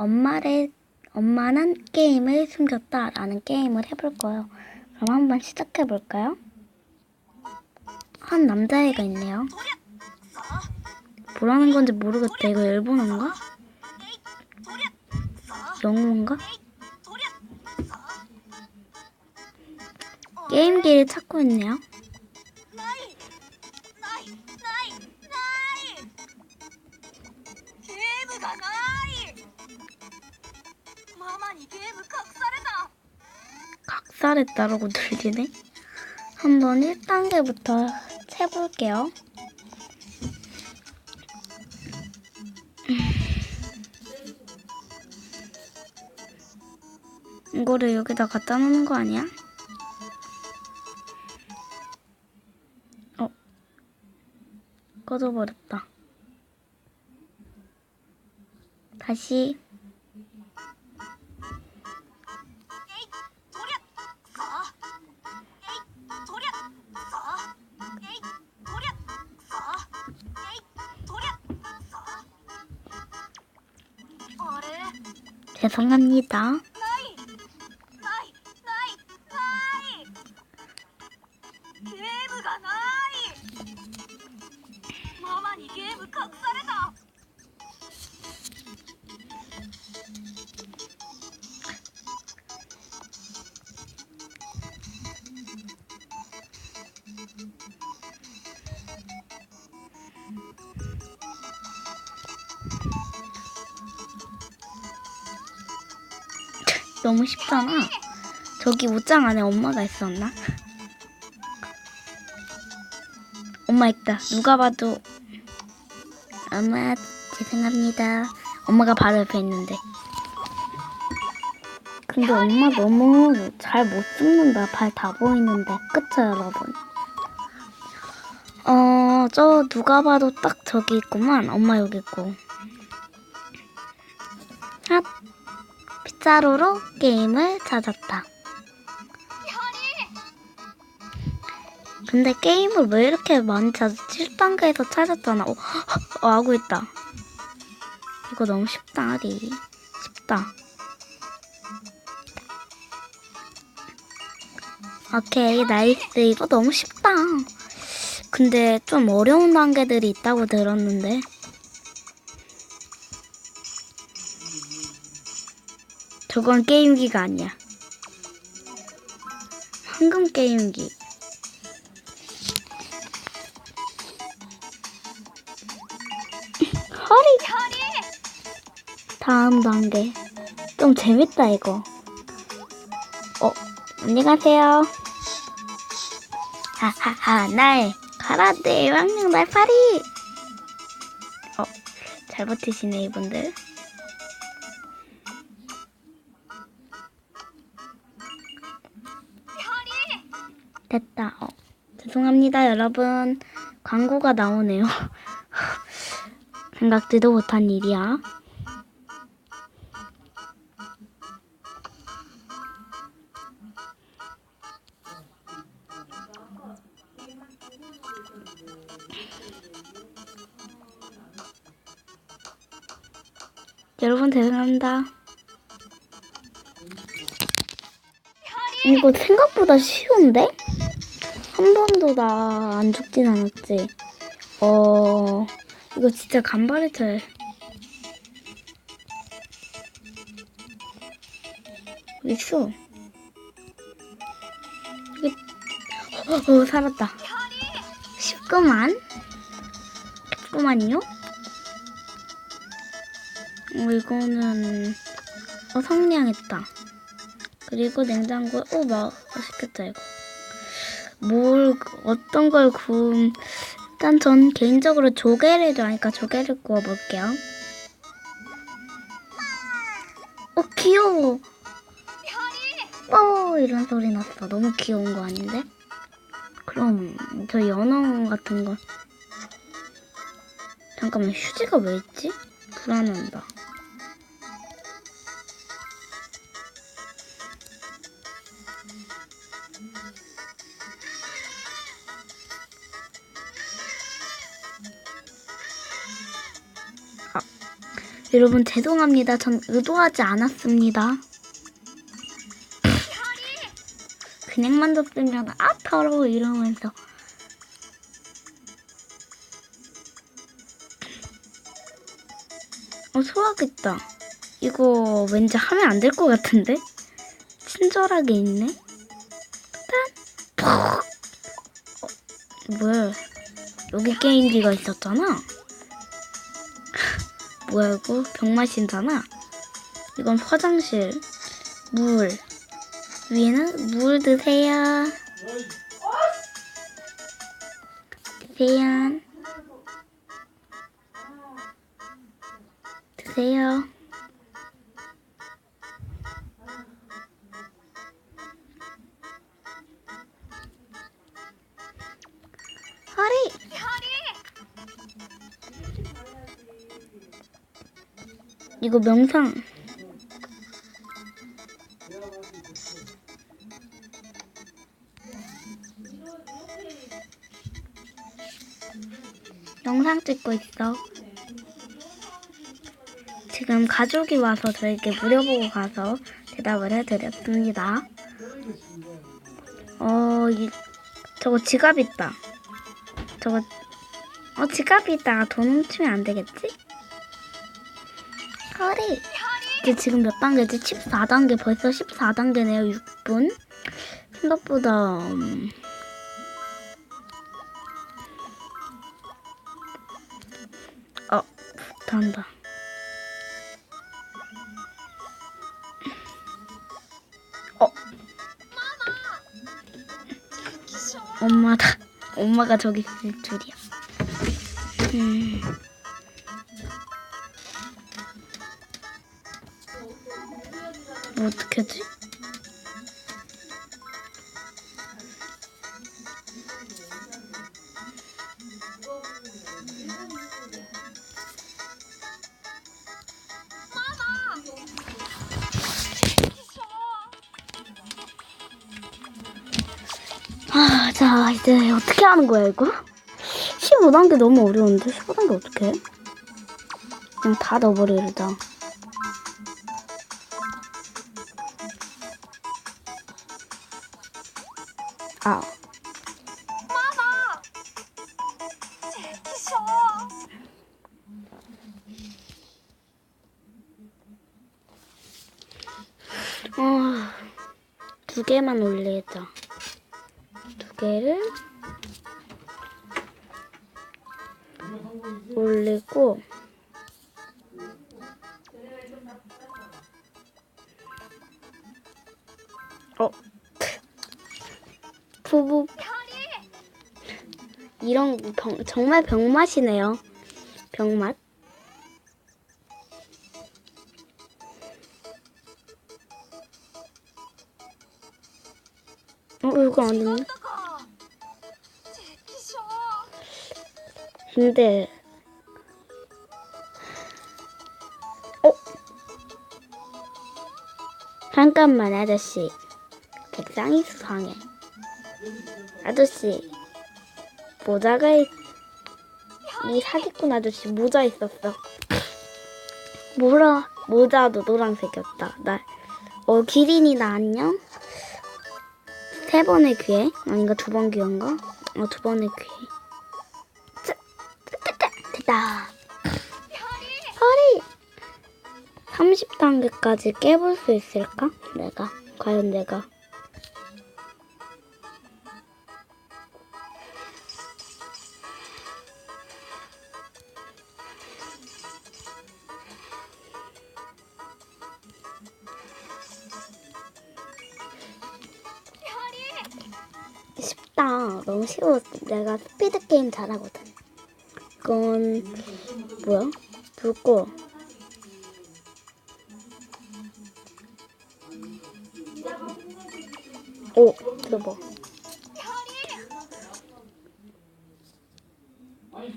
엄마를 엄마는 게임을 숨겼다 라는 게임을 해볼 거예요. 그럼 한번 시작해 볼까요? 한 남자애가 있네요. 뭐라는 건지 모르겠다. 이거 일본어인가? 영어인가? 게임기를 찾고 있네요. 너만 이 게임을 그 각살했다. 각살했다라고 들리네. 한번 1단계부터 해볼게요. 음. 이거를 여기다 갖다 놓는 거 아니야? 어. 꺼져버렸다. 다시 죄송합니다. 너무 쉽잖아. 저기 옷장 안에 엄마가 있었나? 엄마 있다. 누가 봐도 엄마 죄송합니다. 엄마가 바로 옆에 있는데. 근데 엄마 너무 잘못 숨는다. 발 다 보이는데. 그쵸 여러분? 어, 저 누가 봐도 딱 저기 있구만. 엄마 여기 있고. 빗자루로 게임을 찾았다. 근데 게임을 왜 이렇게 많이 찾았지? 7단계에서 찾았잖아. 어, 어, 하고 있다. 이거 너무 쉽다, 아리. 쉽다. 오케이, 나이스. 이거 너무 쉽다. 근데 좀 어려운 단계들이 있다고 들었는데. 저건 게임기가 아니야. 황금 게임기. 허리. 다음 단계. 좀 재밌다 이거. 어, 안녕하세요. 하하하, 날 가라데 왕냥 날파리. 어, 잘 버티시네 이분들. 됐다. 어, 죄송합니다, 여러분. 광고가 나오네요. 생각지도 못한 일이야. 여러분 죄송합니다. 이거 생각보다 쉬운데? 한 번도 나 안 죽진 않았지. 어, 이거 진짜 간발의 절. 어디 있어? 여기, 어, 어, 살았다. 쉽구만. 쉽구만요? 어, 이거는, 어, 성냥했다. 그리고 냉장고에, 어, 마, 맛있겠다, 이거. 뭘 어떤 걸 구움 일단 전 개인적으로 조개를 좋아하니까 조개를 구워 볼게요. 어 귀여워. 어 이런 소리 났어. 너무 귀여운 거 아닌데? 그럼 저 연어 같은 거 잠깐만 휴지가 왜 있지? 불안한다. 여러분 죄송합니다. 전 의도하지 않았습니다. 그냥 만졌으면 아 더러워 이러면서 어 소화겠다. 이거 왠지 하면 안 될 것 같은데? 친절하게 있네. 짠. 푹. 어, 뭐야? 여기 게임기가 있었잖아. 뭐야 이거 병맛이잖아. 이건 화장실. 물. 위에는 물 드세요. 드세요. 드세요. 이거 명상. 영상 찍고 있어. 지금 가족이 와서 저에게 물어보고 가서 대답을 해드렸습니다. 어, 이, 저거 지갑 있다. 저거, 어, 지갑이 있다가 돈 훔치면 안 되겠지? 허리. 이게 지금 몇 단계지? 14단계. 벌써 14단계네요. 6분. 생각보다, 음, 어, 단다. 어, 엄마다. 엄마가 저기 있을 줄이야. 음. 뭐 어떻게 하지? 아, 자, 이제 어떻게 하는 거야, 이거? 15단계 너무 어려운데? 15단계 어떻게 해? 그냥 다 넣어버리자. 두 개만 올리자. 두 개를 올리고 어 부부 이런 병, 정말 병맛이네요. 병맛. 어 이거 안. だか。제키쇼. 근데 어? 잠깐만 아저씨 백상이 수상해 아저씨 모자가 있... 이 사기꾼 아저씨 모자 있었어 뭐라 모자도 노란색이었다 나 어 기린이 나 안녕 세 번의 기회 아닌가 두 번 기회인가 어 두 번의 기회 됐다. 허리. 30단계까지 깨볼 수 있을까? 내가. 과연 내가. 쉽다. 너무 쉬워. 내가 스피드 게임 잘하거든. 이건 뭐야? 불꽃. 오, 대박.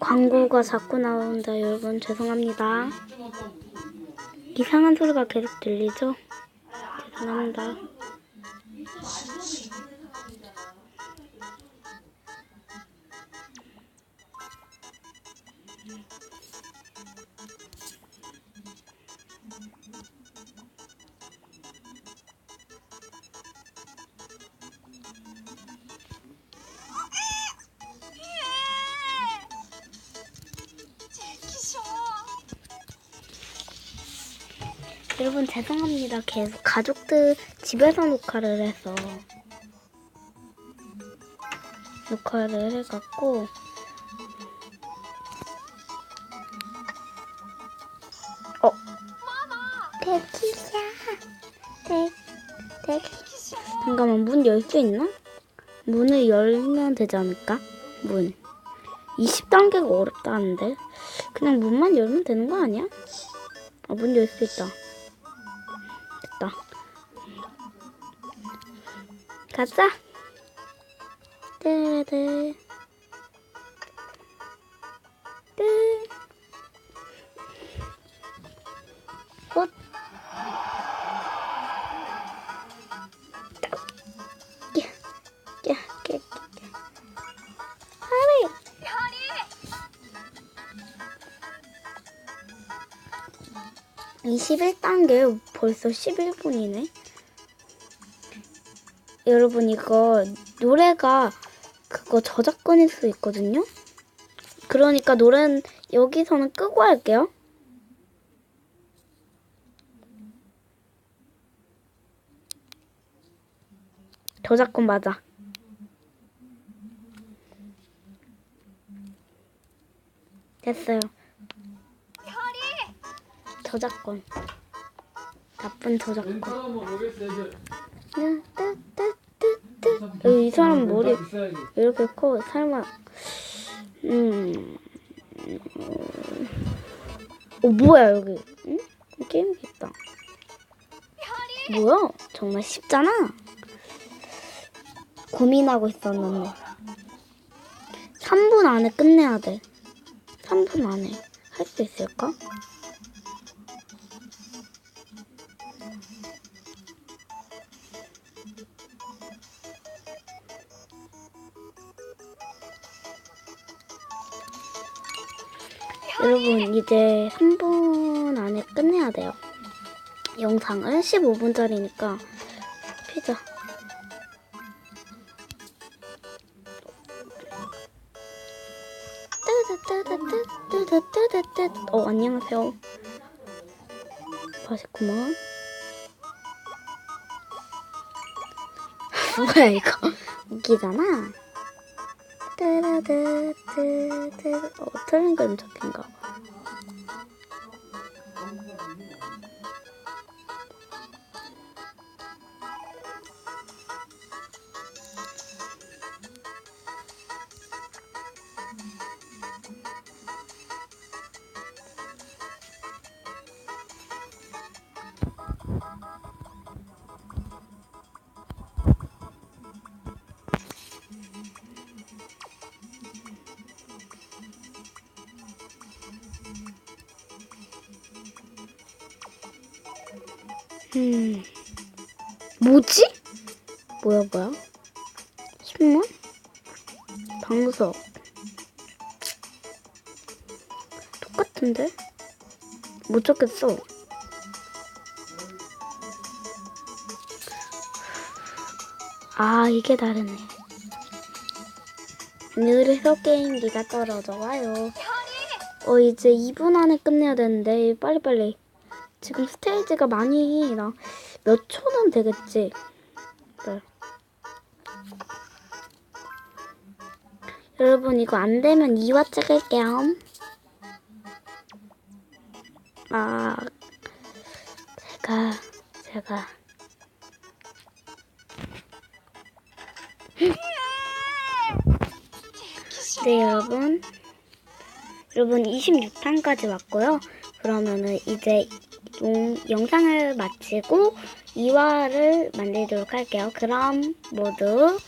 광고가 자꾸 나온다, 여러분. 죄송합니다. 이상한 소리가 계속 들리죠? 죄송합니다. 여러분 죄송합니다. 계속 가족들 집에서 녹화를 해서 녹화를 해갖고 어 대기야 대 대기 잠깐만 문 열 수 있나? 문을 열면 되지 않을까? 문 20단계가 어렵다는데 그냥 문만 열면 되는 거 아니야? 아, 문 열 수 있다. 가자. 뜨르르. 뜨. 헛. 야, 야, 야, 야. 하리. 별이 21단계 벌써 11분이네. 여러분 이거 노래가 그거 저작권일 수 있거든요. 그러니까 노래는 여기서는 끄고 할게요. 저작권 맞아. 됐어요. 저작권. 나쁜 저작권. 뜨뜨뜨뜨뜨. 이 사람 머리 이렇게 커? 설마 음. 어 뭐야 여기? 응? 게임기 있다. 뭐야? 정말 쉽잖아. 고민하고 있었는데. 3분 안에 끝내야 돼. 3분 안에 할 수 있을까? 여러분 이제 3분 안에 끝내야 돼요. 영상을 15분짜리니까 피자. 뜨뜨뜨뜨뜨뜨뜨뜨 어 안녕하세요. 맛있구만. 뭐야 이거 웃기잖아. 따라따따따 어, 트랭글 적인가 봐. 음, 뭐지? 뭐야, 뭐야? 신문? 방석. 똑같은데? 못 적겠어. 아, 이게 다르네. 느려서 게임기가 떨어져 와요. 어, 이제 2분 안에 끝내야 되는데, 빨리빨리. 지금 스테이지가 많이 나 몇 초는 되겠지. 네. 여러분 이거 안 되면 2화 찍을게요. 아 제가 제가 네 여러분 여러분 26탄까지 왔고요. 그러면은 이제 용, 영상을 마치고 2화를 만들도록 할게요. 그럼 모두